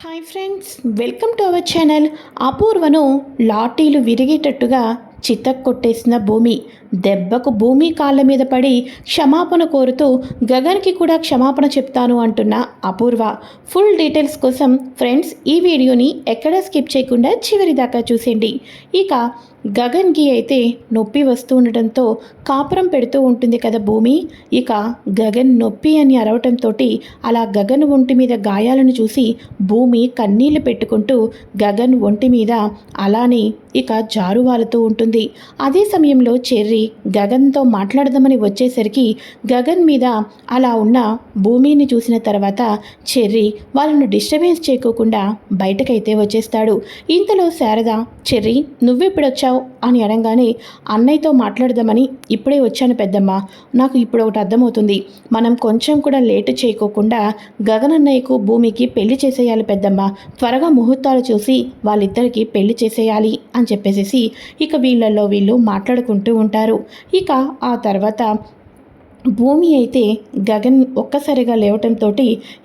Hi friends welcome to our channel అపూర్వను లాటీలు విరిగేటట్టుగా చితక్ కొట్టేసిన భూమి. దెబ్బకు భూమి కాళ్ళ మీద పడి క్షమాపణ కోరుతూ గగన్కి కూడా క్షమాపణ చెప్తాను అంటున్న అపూర్వ. ఫుల్ డీటెయిల్స్ కోసం ఫ్రెండ్స్ ఈ వీడియోని ఎక్కడా స్కిప్ చేయకుండా చివరి దాకా చూసేయండి. ఇక గగన్కి అయితే నొప్పి వస్తూ ఉండటంతో కాపురం పెడుతూ ఉంటుంది కదా భూమి. ఇక గగన్ నొప్పి అని అరవటంతో అలా గగన్ ఒంటి మీద గాయాలను చూసి భూమి కన్నీళ్ళు పెట్టుకుంటూ గగన్ ఒంటి మీద అలానే ఇక జారువాలుతూ ఉంటుంది. అదే సమయంలో చెర్రి గగన్తో మాట్లాడదామని వచ్చేసరికి గగన్ మీద అలా ఉన్న భూమిని చూసిన తర్వాత చెర్రీ వాళ్ళను డిస్టర్బెన్స్ చేయకోకుండా బయటకైతే వచ్చేస్తాడు. ఇంతలో శారద చెర్రి నువ్వెప్పుడొచ్చావు? అని అనగానే అన్నయ్యతో మాట్లాడదామని ఇప్పుడే వచ్చాను పెద్దమ్మ. నాకు ఇప్పుడు ఒకటి అర్థమవుతుంది. మనం కొంచెం కూడా లేటు చేయకోకుండా గగన్ అన్నయ్యకు భూమికి పెళ్ళి చేసేయాలి పెద్దమ్మ. త్వరగా ముహూర్తాలు చూసి వాళ్ళిద్దరికి పెళ్ళి చేసేయాలి అని చెప్పేసేసి ఇక వీళ్ళల్లో వీళ్ళు మాట్లాడుకుంటూ ఉంటారు. ఇక ఆ తర్వాత భూమి అయితే గగన్ ఒక్కసారిగా లేవటంతో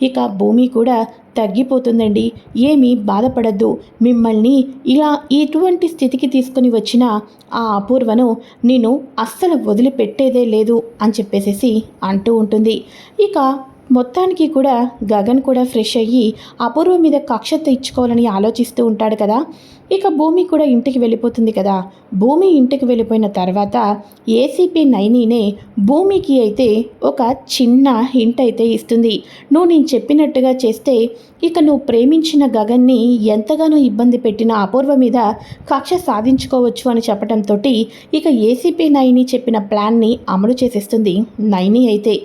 ఇక భూమి కూడా తగ్గిపోతుందండి. ఏమీ బాధపడద్దు. మిమ్మల్ని ఇలా ఇటువంటి స్థితికి తీసుకుని వచ్చిన ఆ అపూర్వను నేను అస్సలు వదిలిపెట్టేదే లేదు అని చెప్పేసేసి అంటూ ఉంటుంది. ఇక మొత్తానికి కూడా గగన్ కూడా ఫ్రెష్ అయ్యి అపూర్వ మీద కక్ష తెచ్చుకోవాలని ఆలోచిస్తూ ఉంటాడు కదా. ఇక భూమి కూడా ఇంటికి వెళ్ళిపోతుంది కదా. భూమి ఇంటికి వెళ్ళిపోయిన తర్వాత ఏసీపీ నైనీనే భూమికి అయితే ఒక చిన్న హింట్ అయితే ఇస్తుంది. నువ్వు నేను చెప్పినట్టుగా చేస్తే ఇక నువ్వు ప్రేమించిన గగన్ని ఎంతగానో ఇబ్బంది పెట్టిన అపూర్వ మీద కక్ష సాధించుకోవచ్చు అని చెప్పడంతో ఇక ఏసీపీ నైని చెప్పిన ప్లాన్ని అమలు చేసేస్తుంది నైని అయితే.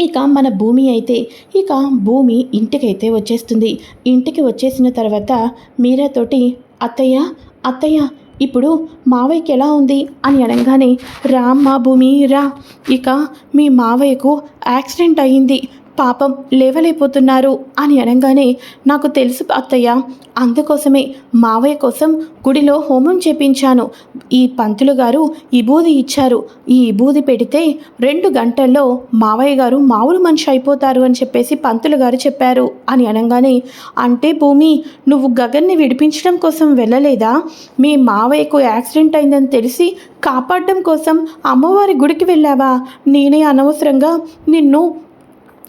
ఇక మన భూమి అయితే ఇక భూమి ఇంటికైతే వచ్చేస్తుంది. ఇంటికి వచ్చేసిన తర్వాత మీరాతోటి అత్తయ్య అత్తయ్య ఇప్పుడు మావయ్యకి ఎలా ఉంది? అని అనగానే రా మా భూమి రా. ఇక మీ మావయ్యకు యాక్సిడెంట్ అయ్యింది పాపం లేవలేకపోతున్నారు అని అనగానే నాకు తెలుసు అత్తయ్య అందుకోసమే మావయ్య కోసం గుడిలో హోమం చేపించాను. ఈ పంతులు గారు ఇబూది ఇచ్చారు. ఈ ఇబూది పెడితే రెండు గంటల్లో మావయ్య గారు మామూలు మనిషి అయిపోతారు అని చెప్పేసి పంతులు గారు చెప్పారు. అని అనగానే అంటే భూమి నువ్వు గగన్ని విడిపించడం కోసం వెళ్ళలేదా? మీ మావయ్యకు యాక్సిడెంట్ అయిందని తెలిసి కాపాడడం కోసం అమ్మవారి గుడికి వెళ్ళావా? నేనే అనవసరంగా నిన్ను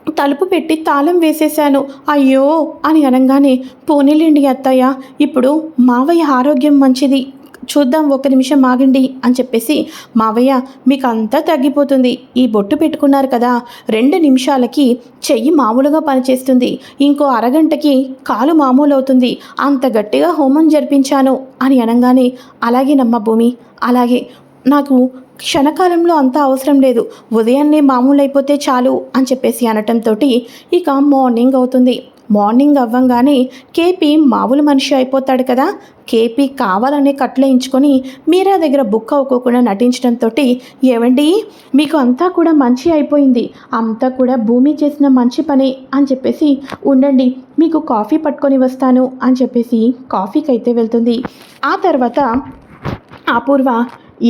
తలుపు పెట్టి తాళం వేసేశాను. అయ్యో! అని అనగానే పోనీలేండి అత్తయ్య ఇప్పుడు మావయ్య ఆరోగ్యం మంచిది. చూద్దాం ఒక నిమిషం ఆగండి అని చెప్పేసి మావయ్య మీకు అంతా తగ్గిపోతుంది. ఈ బొట్టు పెట్టుకున్నారు కదా రెండు నిమిషాలకి చెయ్యి మామూలుగా పనిచేస్తుంది. ఇంకో అరగంటకి కాలు మామూలు అవుతుంది అంత గట్టిగా హోమం జరిపించాను అని అనగానే అలాగే నమ్మ భూమి అలాగే నాకు క్షణకాలంలో అంతా అవసరం లేదు. ఉదయాన్నే మామూలు అయిపోతే చాలు అని చెప్పేసి అనటంతో ఇక మార్నింగ్ అవుతుంది. మార్నింగ్ అవ్వంగానే కేపీ మామూలు మనిషి అయిపోతాడు కదా. కేపీ కావాలనే కట్లేయించుకొని మీరా దగ్గర బుక్ అవ్వకోకుండా నటించడంతో ఏవండి మీకు అంతా కూడా మంచి అయిపోయింది. అంతా కూడా భూమి చేసిన మంచి పని అని చెప్పేసి ఉండండి మీకు కాఫీ పట్టుకొని వస్తాను అని చెప్పేసి కాఫీకి అయితే వెళ్తుంది. ఆ తర్వాత అపూర్వ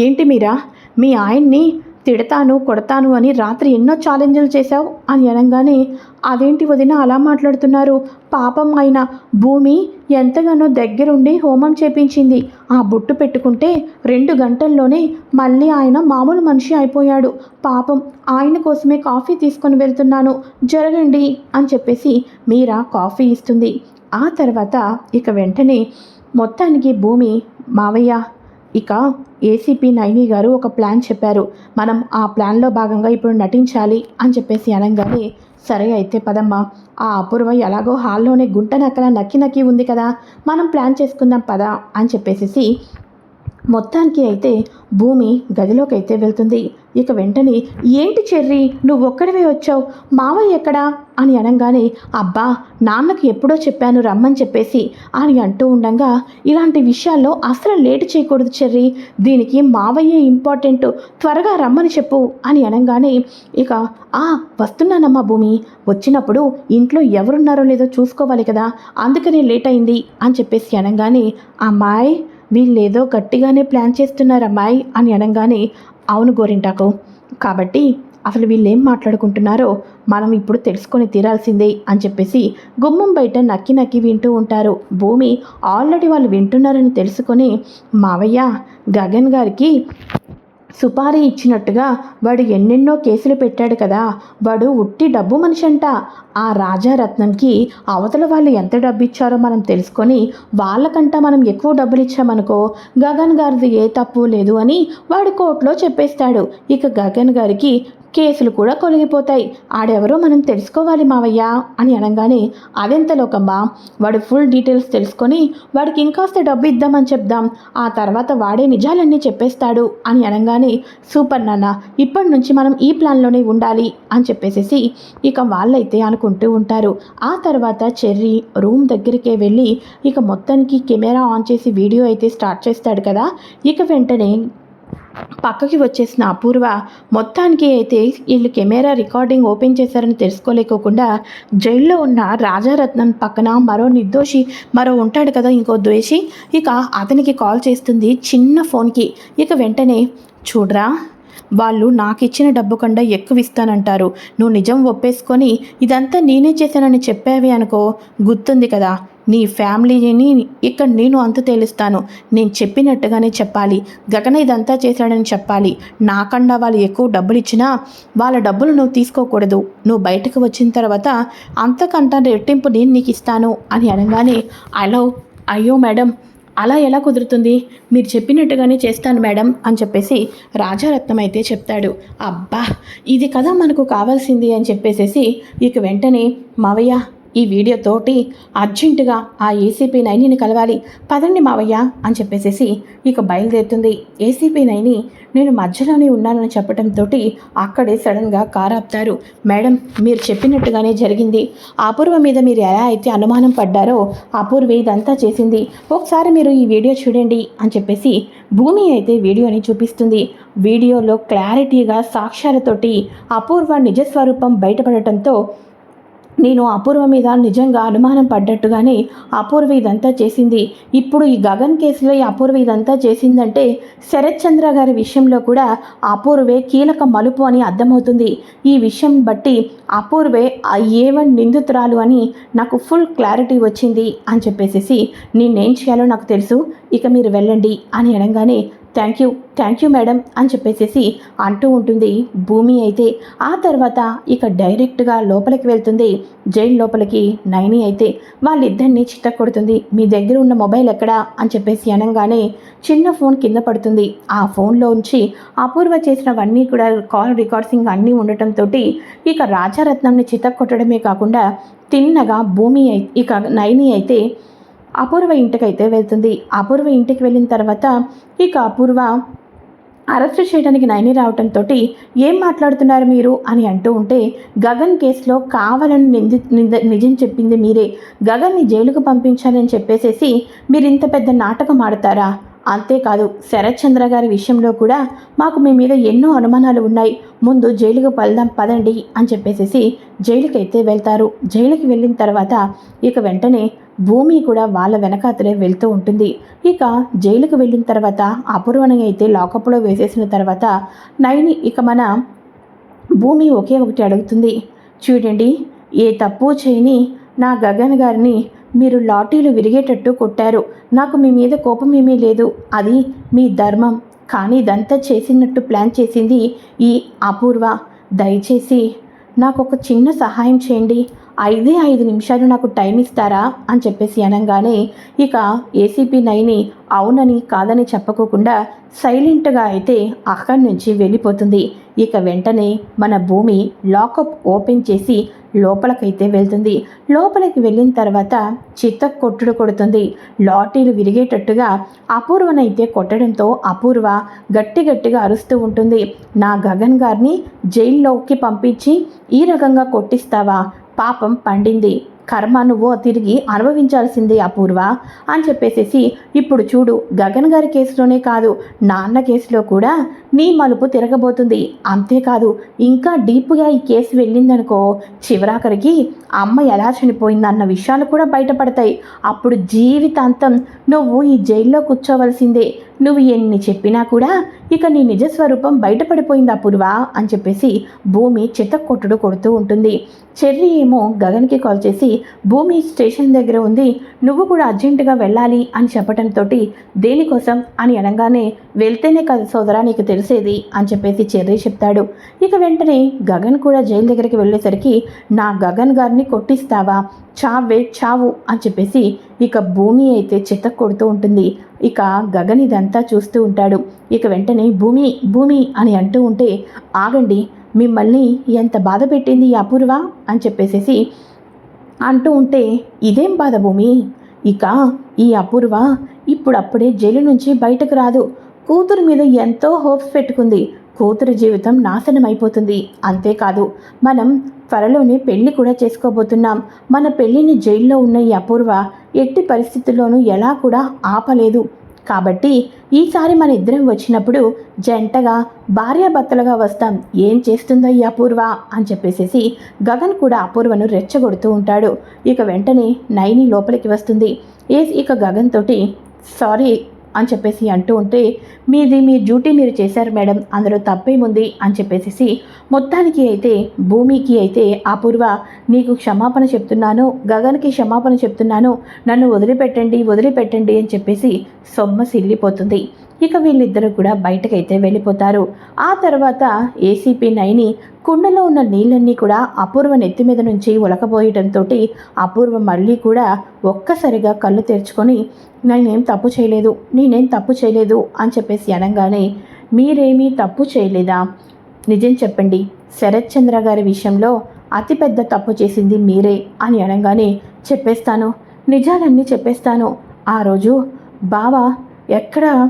ఏంటి మీరా? మీ ఆయన్ని తిడతాను కొడతాను అని రాత్రి ఎన్నో ఛాలెంజ్లు చేశావు? అని అనగానే అదేంటి వదిన అలా మాట్లాడుతున్నారు? పాపం అయిన భూమి ఎంతగానో దగ్గరుండి హోమం చేపించింది. ఆ బొట్టు పెట్టుకుంటే రెండు గంటల్లోనే మళ్ళీ ఆయన మామూలు మనిషి అయిపోయాడు. పాపం ఆయన కోసమే కాఫీ తీసుకొని వెళ్తున్నాను. జరగండి అని చెప్పేసి మీరా కాఫీ ఇస్తుంది. ఆ తర్వాత ఇక వెంటనే మొత్తానికి భూమి మావయ్య ఇక ఏసీపీ నైని గారు ఒక ప్లాన్ చెప్పారు. మనం ఆ ప్లాన్లో భాగంగా ఇప్పుడు నటించాలి అని చెప్పేసి అనగానే సరే అయితే పదమ్మా. ఆ అపూర్వ ఎలాగో హాల్లోనే గుంట నక్కల నక్కి నక్కి ఉంది కదా మనం ప్లాన్ చేసుకుందాం పద అని చెప్పేసి మొత్తానికి అయితే భూమి గదిలోకి అయితే వెళ్తుంది. ఇక వెంటనే ఏంటి చెర్రి నువ్వు ఒక్కడివే వచ్చావు? మావయ్య ఎక్కడా? అని అనగానే అబ్బా నాన్నకి ఎప్పుడో చెప్పాను రమ్మని చెప్పేసి అని అంటూ ఉండగా ఇలాంటి విషయాల్లో అసలు లేటు చేయకూడదు చెర్రి. దీనికి మావయ్యే ఇంపార్టెంట్. త్వరగా రమ్మని చెప్పు అని అనగానే ఇక ఆ వస్తున్నానమ్మా భూమి. వచ్చినప్పుడు ఇంట్లో ఎవరున్నారో లేదో చూసుకోవాలి కదా. అందుకనే లేట్ అయింది అని చెప్పేసి అనగానే అమ్మాయి వీళ్ళేదో గట్టిగానే ప్లాన్ చేస్తున్నారమ్మాయి అని అనగానే అవును గోరింటాకు. కాబట్టి అసలు వీళ్ళేం మాట్లాడుకుంటున్నారో మనం ఇప్పుడు తెలుసుకొని తీరాల్సిందే అని చెప్పేసి గుమ్మం బయట నక్కి నక్కి వింటూ ఉంటారు. భూమి ఆల్రెడీ వాళ్ళు వింటున్నారని తెలుసుకొని మావయ్య గగన్ గారికి సుపారీ ఇచ్చినట్టుగా వాడు ఎన్నెన్నో కేసులు పెట్టాడు కదా. వాడు ఉట్టి డబ్బు మనిషి అంట ఆ రాజారత్నంకి అవతల వాళ్ళు ఎంత డబ్బు ఇచ్చారో మనం తెలుసుకొని వాళ్ళకంట మనం ఎక్కువ డబ్బులు ఇచ్చామనుకో గగన్ గారిది ఏ తప్పు లేదు అని వాడు కోర్టులో చెప్పేస్తాడు. ఇక గగన్ గారికి కేసులు కూడా కొలిగిపోతాయి. ఆడెవరో మనం తెలుసుకోవాలి మావయ్య అని అనగానే అదెంతలోకమ్మా వాడు ఫుల్ డీటెయిల్స్ తెలుసుకొని వాడికి ఇంకాస్త డబ్బు ఇద్దామని చెప్దాం. ఆ తర్వాత వాడే నిజాలన్నీ చెప్పేస్తాడు అని అనగానే సూపర్ నాన్న ఇప్పటి నుంచి మనం ఈ ప్లాన్లోనే ఉండాలి అని చెప్పేసేసి ఇక వాళ్ళైతే అనుకుంటూ ఉంటారు. ఆ తర్వాత చెర్రీ రూమ్ దగ్గరికే వెళ్ళి ఇక మొత్తానికి కెమెరా ఆన్ చేసి వీడియో అయితే స్టార్ట్ చేస్తాడు కదా ఇక వెంటనే పక్కకి వచ్చేసిన అపూర్వ మొత్తానికి అయితే వీళ్ళు కెమెరా రికార్డింగ్ ఓపెన్ చేశారని తెలుసుకోలేకోకుండా జైల్లో ఉన్న రాజారత్నం పక్కన మరో నిర్దోషి మరో ఉంటాడు కదా ఇంకో ద్వేషి ఇక అతనికి కాల్ చేస్తుంది చిన్న ఫోన్కి. ఇక వెంటనే చూడరా వాళ్ళు నాకు ఇచ్చిన డబ్బు కండా ఎక్కువ ఇస్తానంటారు నువ్వు నిజం ఒప్పేసుకొని ఇదంతా నేనే చేశానని చెప్పావి అనుకో గుర్తుంది కదా. నీ ఫ్యామిలీని ఇక్కడ నేను అంత తేలుస్తాను. నేను చెప్పినట్టుగానే చెప్పాలి. గగన ఇదంతా చేశాడని చెప్పాలి. నాకన్నా వాళ్ళు ఎక్కువ డబ్బులు ఇచ్చినా వాళ్ళ డబ్బులు నువ్వు తీసుకోకూడదు. నువ్వు బయటకు వచ్చిన తర్వాత అంతకంట రెట్టింపు నేను నీకు ఇస్తాను అని అనగానే అలో అయ్యో మేడం అలా ఎలా కుదురుతుంది? మీరు చెప్పినట్టుగానే చేస్తాను మేడం అని చెప్పేసి రాజారత్నం అయితే చెప్తాడు. అబ్బా ఇది కదా మనకు కావాల్సింది అని చెప్పేసేసి ఇక వెంటనే మావయ్య ఈ వీడియోతోటి అర్జెంటుగా ఆ ఏసీపీ నైనిని కలవాలి. పదండి మావయ్య అని చెప్పేసేసి ఇక బయలుదేరుతుంది. ఏసీపీ నైని నేను మధ్యలోనే ఉన్నానని చెప్పడంతో అక్కడే సడన్గా కారు ఆపుతారు. మేడం మీరు చెప్పినట్టుగానే జరిగింది. అపూర్వ మీద మీరు ఎలా అయితే అనుమానం పడ్డారో అపూర్వ ఇదంతా చేసింది. ఒకసారి మీరు ఈ వీడియో చూడండి అని చెప్పేసి భూమి అయితే వీడియోని చూపిస్తుంది. వీడియోలో క్లారిటీగా సాక్ష్యాలతోటి అపూర్వ నిజస్వరూపం బయటపడటంతో నేను అపూర్వ మీద నిజంగా అనుమానం పడ్డట్టుగానే అపూర్వ ఇదంతా చేసింది. ఇప్పుడు ఈ గగన్ కేసులో ఈ అపూర్వ ఇదంతా చేసిందంటే శరత్ చంద్ర గారి విషయంలో కూడా అపూర్వే కీలక మలుపు అని అర్థమవుతుంది. ఈ విషయం బట్టి అపూర్వే ఏవన్ నిందితురాలు అని నాకు ఫుల్ క్లారిటీ వచ్చింది అని చెప్పేసేసి నేనేం చేయాలో నాకు తెలుసు ఇక మీరు వెళ్ళండి అని అనగానే thank you thank you madam అని చెప్పేసేసి అంటూ ఉంటుంది. భూమి అయితే ఆ తర్వాత ఇక డైరెక్ట్గా లోపలికి వెళ్తుంది. జైలు లోపలికి నైని అయితే వాళ్ళిద్దరిని చిత్త కొడుతుంది మీ దగ్గర ఉన్న మొబైల్ ఎక్కడా? అని చెప్పేసి అనగానే చిన్న ఫోన్ కింద పడుతుంది. ఆ ఫోన్లో ఉంచి అపూర్వ చేసినవన్నీ కూడా కాల్ రికార్డ్సింగ్ అన్నీ ఉండటంతో ఇక రాజారత్నంని చిత్త కొట్టడమే కాకుండా తిన్నగా భూమి అయి ఇక నైని అయితే అపూర్వ ఇంటికైతే వెళ్తుంది. అపూర్వ ఇంటికి వెళ్ళిన తర్వాత ఇక అపూర్వ అరెస్ట్ చేయడానికి నైని రావడంతో ఏం మాట్లాడుతున్నారు మీరు అని అంటూ ఉంటే గగన్ కేసులో కావాలని నింది నిజం చెప్పింది మీరే. గగన్ని జైలుకు పంపించాలని చెప్పేసేసి మీరు ఇంత పెద్ద నాటకం ఆడతారా? అంతేకాదు శరత్ చంద్ర గారి విషయంలో కూడా మాకు మీ మీద ఎన్నో అనుమానాలు ఉన్నాయి. ముందు జైలుకు పల్దాం పదండి అని చెప్పేసేసి జైలుకైతే వెళ్తారు. జైలుకి వెళ్ళిన తర్వాత ఇక వెంటనే భూమి కూడా వాళ్ళ వెనకాతలే వెళ్తూ ఉంటుంది. ఇక జైలుకు వెళ్ళిన తర్వాత అపూర్వని అయితే లాకప్లో వేసేసిన తర్వాత నైని ఇక మన భూమి ఒకే ఒకటి అడుగుతుంది. చూడండి ఏ తప్పు చేయని నా గగన్ గారిని మీరు లాఠీలు విరిగేటట్టు కొట్టారు. నాకు మీ మీద కోపం ఏమీ లేదు. అది మీ ధర్మం. కానీ ఇదంతా చేసినట్టు ప్లాన్ చేసింది ఈ అపూర్వ. దయచేసి నాకు ఒక చిన్న సహాయం చేయండి. ఐదే ఐదు నిమిషాలు నాకు టైం ఇస్తారా? అని చెప్పేసి అనగానే ఇక ఏసీపీ నైని అవునని కాదని చెప్పకోకుండా సైలెంట్గా అయితే అక్కడి నుంచి వెళ్ళిపోతుంది. ఇక వెంటనే మన భూమి లాకప్ ఓపెన్ చేసి లోపలికైతే వెళ్తుంది. లోపలికి వెళ్ళిన తర్వాత చిత్త కొట్టుడు కొడుతుంది. లాటీలు విరిగేటట్టుగా అపూర్వనైతే కొట్టడంతో అపూర్వ గట్టి గట్టిగా అరుస్తూ ఉంటుంది. నా గగన్ గారిని జైల్లోకి పంపించి ఈ రకంగా కొట్టిస్తావా? పాపం పండింది. కర్మ నువ్వు తిరిగి అనుభవించాల్సిందే అపూర్వ అని చెప్పేసేసి ఇప్పుడు చూడు గగన్ గారి కేసులోనే కాదు నాన్న కేసులో కూడా నీ మలుపు తిరగబోతుంది. అంతేకాదు ఇంకా డీప్గా ఈ కేసు వెళ్ళిందనుకో చివరాఖరికి అమ్మ ఎలా చనిపోయిందన్న విషయాలు కూడా బయటపడతాయి. అప్పుడు జీవితాంతం నువ్వు ఈ జైల్లో కూర్చోవలసిందే. నువ్వు ఎన్ని చెప్పినా కూడా ఇక నీ నిజ స్వరూపం బయటపడిపోయిందా పూర్వ? అని చెప్పేసి భూమి చితక్కొట్టుడు కొడుతూ ఉంటుంది. చెర్రి ఏమో గగన్కి కాల్ చేసి భూమి స్టేషన్ దగ్గర ఉంది నువ్వు కూడా అర్జెంటుగా వెళ్ళాలి అని చెప్పడంతో దేనికోసం అని అనగానే వెళ్తేనే కదా సోదరా నీకు తెలిసేది అని చెప్పేసి చెర్రీ చెప్తాడు. ఇక వెంటనే గగన్ కూడా జైలు దగ్గరికి వెళ్ళేసరికి నా గగన్ గారిని కొట్టిస్తావా? చావే చావు అని చెప్పేసి ఇక భూమి అయితే చెత్త కొడుతూ ఉంటుంది. ఇక గగన్ ఇదంతా చూస్తూ ఉంటాడు. ఇక వెంటనే భూమి భూమి అని అంటూ ఉంటే ఆగండి మిమ్మల్ని ఎంత బాధ పెట్టింది ఈ అపూర్వ అని చెప్పేసేసి అంటూ ఉంటే ఇదేం బాధ భూమి? ఇక ఈ అపూర్వ ఇప్పుడప్పుడే జైలు నుంచి బయటకు రాదు. కూతురు మీద ఎంతో హోప్స్ పెట్టుకుంది. కూతురు జీవితం నాశనం అయిపోతుంది అంతేకాదు మనం త్వరలోనే పెళ్ళి కూడా చేసుకోబోతున్నాం. మన పెళ్ళిని జైల్లో ఉన్న ఈ అపూర్వ ఎట్టి పరిస్థితుల్లోనూ ఎలా కూడా ఆపలేదు. కాబట్టి ఈసారి మన ఇద్దరం వచ్చినప్పుడు జంటగా భార్యాభర్తలుగా వస్తాం. ఏం చేస్తుందో ఈ అపూర్వ అని చెప్పేసేసి గగన్ కూడా అపూర్వను రెచ్చగొడుతూ ఉంటాడు. ఇక వెంటనే నైని లోపలికి వస్తుంది. ఏ ఇక గగన్ తోటి సారీ అని చెప్పేసి అంటూ ఉంటే మీది మీ డ్యూటీ మీరు చేశారు మేడం అందులో తప్పేముంది? అని చెప్పేసి మొత్తానికి అయితే భూమికి అయితే అపూర్వ నీకు క్షమాపణ చెప్తున్నాను గగన్కి క్షమాపణ చెప్తున్నాను నన్ను వదిలిపెట్టండి వదిలిపెట్టండి అని చెప్పేసి సొమ్మ సిల్లిపోతుంది. ఇక వీళ్ళిద్దరూ కూడా బయటకైతే వెళ్ళిపోతారు. ఆ తర్వాత ఏసీపీ నైని కుండలో ఉన్న నీళ్ళన్నీ కూడా అపూర్వ నెత్తి మీద నుంచి ఉలకపోయడంతో అపూర్వ మళ్ళీ కూడా ఒక్కసారిగా కళ్ళు తెరుచుకొని నేనేం తప్పు చేయలేదు నేనేం తప్పు చేయలేదు అని చెప్పేసి అనగానే మీరేమీ తప్పు చేయలేదా? నిజం చెప్పండి. శరత్ చంద్ర గారి విషయంలో అతిపెద్ద తప్పు చేసింది మీరే అని అనగానే చెప్పేస్తాను. నిజాలన్నీ చెప్పేస్తాను. ఆ రోజు బావ ఎక్కడ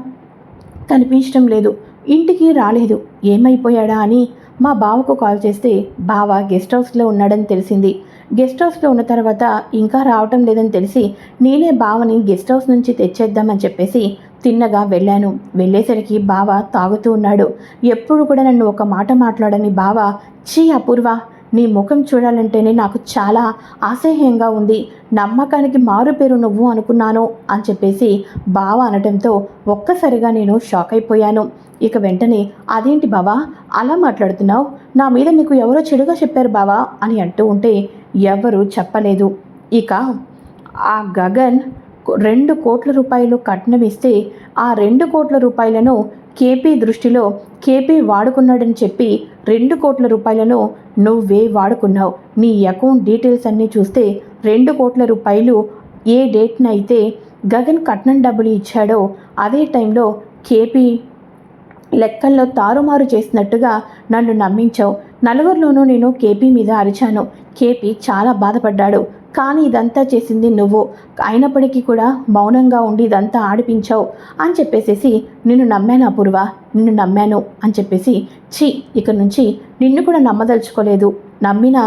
కనిపించడం లేదు. ఇంటికి రాలేదు. ఏమైపోయాడా అని మా బావకు కాల్ చేస్తే బావ గెస్ట్ హౌస్లో ఉన్నాడని తెలిసింది. గెస్ట్ హౌస్లో ఉన్న తర్వాత ఇంకా రావటం లేదని తెలిసి నేనే బావని గెస్ట్ హౌస్ నుంచి తెచ్చేద్దామని చెప్పేసి తిన్నగా వెళ్ళాను. వెళ్ళేసరికి బావ తాగుతూ ఉన్నాడు. ఎప్పుడు కూడా నన్ను ఒక మాట మాట్లాడని బావ చీ అపూర్వ నీ ముఖం చూడాలంటేనే నాకు చాలా అసహ్యంగా ఉంది. నమ్మకానికి మారు పేరు నువ్వు అనుకున్నాను అని చెప్పేసి బావ అనటంతో ఒక్కసారిగా నేను షాక్ అయిపోయాను. ఇక వెంటనే అదేంటి బావా అలా మాట్లాడుతున్నావు? నా మీద నీకు ఎవరో చెడుగా చెప్పారు బావా అని అంటూ ఉంటే ఎవరు చెప్పలేదు. ఇక ఆ గగన్ రెండు కోట్ల రూపాయలు కట్నం ఇస్తే ఆ రెండు కోట్ల రూపాయలను కేపీ దృష్టిలో కేపీ వాడుకున్నాడని చెప్పి రెండు కోట్ల రూపాయలను నువ్వే వాడుకున్నావు. నీ అకౌంట్ డీటెయిల్స్ అన్నీ చూస్తే రెండు కోట్ల రూపాయలు ఏ డేట్న అయితే గగన్ కట్నం డబ్బులు ఇచ్చాడో అదే టైంలో కేపీ లెక్కల్లో తారుమారు చేసినట్టుగా నన్ను నమ్మించావు. నలుగురిలోనూ నేను కేపీ మీద అరిచాను. కేపీ చాలా బాధపడ్డాడు. కానీ ఇదంతా చేసింది నువ్వు. అయినప్పటికీ కూడా మౌనంగా ఉండి ఇదంతా ఆడిపించావు అని చెప్పేసేసి నిన్ను నమ్మాను అపూర్వ. నిన్ను నమ్మాను అని చెప్పేసి ఛీ ఇక నుంచి నిన్ను కూడా నమ్మదలుచుకోలేదు. నమ్మిన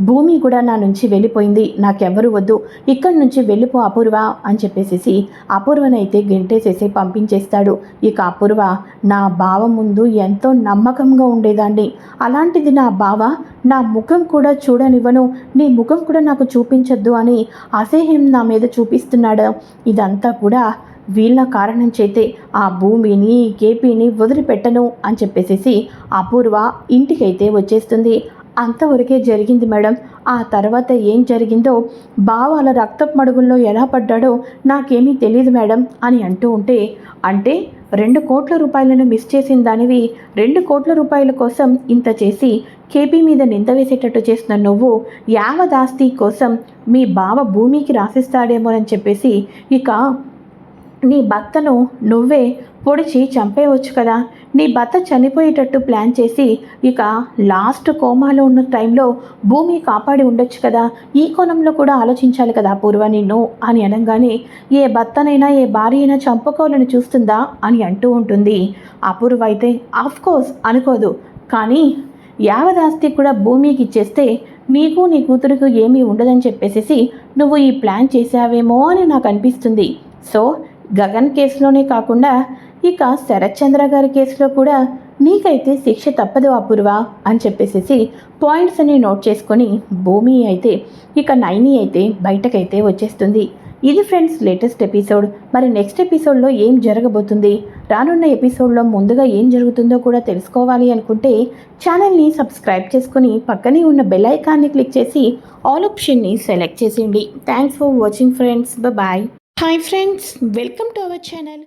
భూమి కూడా నా నుంచి వెళ్ళిపోయింది. నాకెవ్వరు వద్దు. ఇక్కడి నుంచి వెళ్ళిపో అపూర్వ అని చెప్పేసేసి అపూర్వనైతే గెంటేసేసి పంపించేస్తాడు. ఇక అపూర్వ నా బావ ముందు ఎంతో నమ్మకంగా ఉండేదాన్ని. అలాంటిది నా బావ నా ముఖం కూడా చూడనివ్వను. నీ ముఖం కూడా నాకు చూపించొద్దు అని అసహ్యం నా మీద చూపిస్తున్నాడు. ఇదంతా కూడా వీళ్ళ కారణం చేతే ఆ భూమిని కేపీని వదిలిపెట్టను అని చెప్పేసేసి అపూర్వ ఇంటికైతే వచ్చేస్తుంది. అంతవరకే జరిగింది మేడం. ఆ తర్వాత ఏం జరిగిందో బావాల రక్తపు మడుగుల్లో ఎలా పడ్డాడో నాకేమీ తెలియదు మేడం అని అంటూ ఉంటే అంటే రెండు కోట్ల రూపాయలను మిస్ చేసిన దానివి రెండు కోట్ల రూపాయల కోసం ఇంత చేసి కేపీ మీద నింద వేసేటట్టు చేసిన నువ్వు యావదాస్తి కోసం మీ బావ భూమికి రాసిస్తాడేమోనని చెప్పేసి ఇక నీ భర్తను నువ్వే పొడిచి చంపేయవచ్చు కదా. నీ భర్త చనిపోయేటట్టు ప్లాన్ చేసి ఇక లాస్ట్ కోమాలో ఉన్న టైంలో భూమి కాపాడి ఉండొచ్చు కదా. ఈ కోణంలో కూడా ఆలోచించాలి కదా పూర్వ నిన్ను అని అనగానే ఏ భర్తనైనా ఏ భార్య అయినా చంపుకోవాలని చూస్తుందా అని అంటూ ఉంటుంది. అపూర్వ అయితే కోర్స్ అనుకోదు. కానీ యావదాస్తి కూడా భూమికి ఇచ్చేస్తే నీకు నీ కూతురుకు ఏమీ ఉండదని చెప్పేసేసి నువ్వు ఈ ప్లాన్ చేసావేమో అని నాకు అనిపిస్తుంది. సో గగన్ కేసులోనే కాకుండా ఇక శరత్చంద్ర గారి కేసులో కూడా నీకైతే శిక్ష తప్పదు అపూర్వ అని చెప్పేసేసి పాయింట్స్ అన్ని నోట్ చేసుకొని భూమి అయితే ఇక నైని అయితే బయటకైతే వచ్చేస్తుంది. ఇది ఫ్రెండ్స్ లేటెస్ట్ ఎపిసోడ్. మరి నెక్స్ట్ ఎపిసోడ్లో ఏం జరగబోతుంది? రానున్న ఎపిసోడ్లో ముందుగా ఏం జరుగుతుందో కూడా తెలుసుకోవాలి అనుకుంటే ఛానల్ని సబ్స్క్రైబ్ చేసుకుని పక్కనే ఉన్న బెల్ ఐకాన్ని క్లిక్ చేసి ఆల్ ఆప్షన్ని సెలెక్ట్ చేసేయండి. Thanks for watching friends. Bye. Hi friends welcome to our channel.